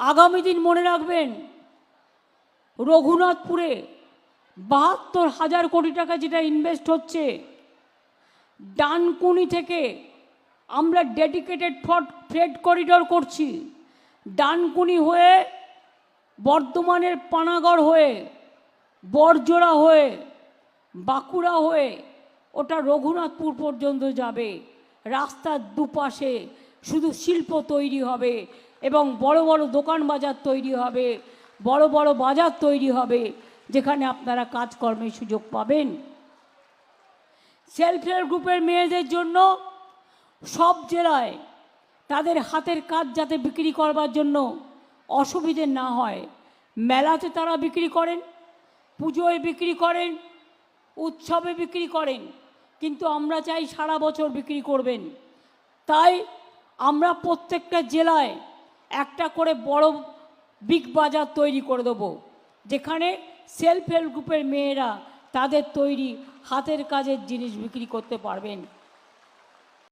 আগামী দিন মনে রাখবেন, রঘুনাথপুরে বাহাত্তর হাজার কোটি টাকা যেটা ইনভেস্ট হচ্ছে, ডানকুনি থেকে আমরা ডেডিকেটেড ফ্রেড করিডর করছি। ডানকুনি হয়ে বর্ধমানের পানাগড় হয়ে, বরজোড়া হয়ে, বাঁকুড়া হয়ে ওটা রঘুনাথপুর পর্যন্ত যাবে। রাস্তার দুপাশে শুধু শিল্প তৈরি হবে এবং বড় বড় দোকান বাজার তৈরি হবে, বড় বড় বাজার তৈরি হবে, যেখানে আপনারা কাজকর্মের সুযোগ পাবেন। সেলফ হেল্প গ্রুপের মেয়েদের জন্য সব জেলায় তাদের হাতের কাজ যাতে বিক্রি করবার জন্য অসুবিধে না হয়, মেলাতে তারা বিক্রি করেন, পুজোয় বিক্রি করেন, উৎসবে বিক্রি করেন, কিন্তু আমরা চাই সারা বছর বিক্রি করবেন। তাই আমরা প্রত্যেকটা জেলায় একটা করে বড় বিগ বাজার তৈরি করে দেবো, যেখানে সেলফ হেল্প গ্রুপের মেয়েরা তাদের তৈরি হাতের কাজের জিনিস বিক্রি করতে পারবেন।